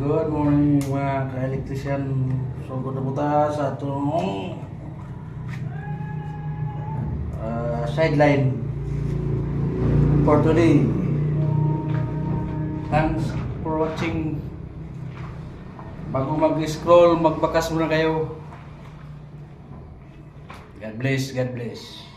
Good morning mga ka-electrician. So, good na puta sa itong uh, ah, sideline for today. Thanks for watching. Bago mag-scroll, magbakas muna kayo. God bless, God bless.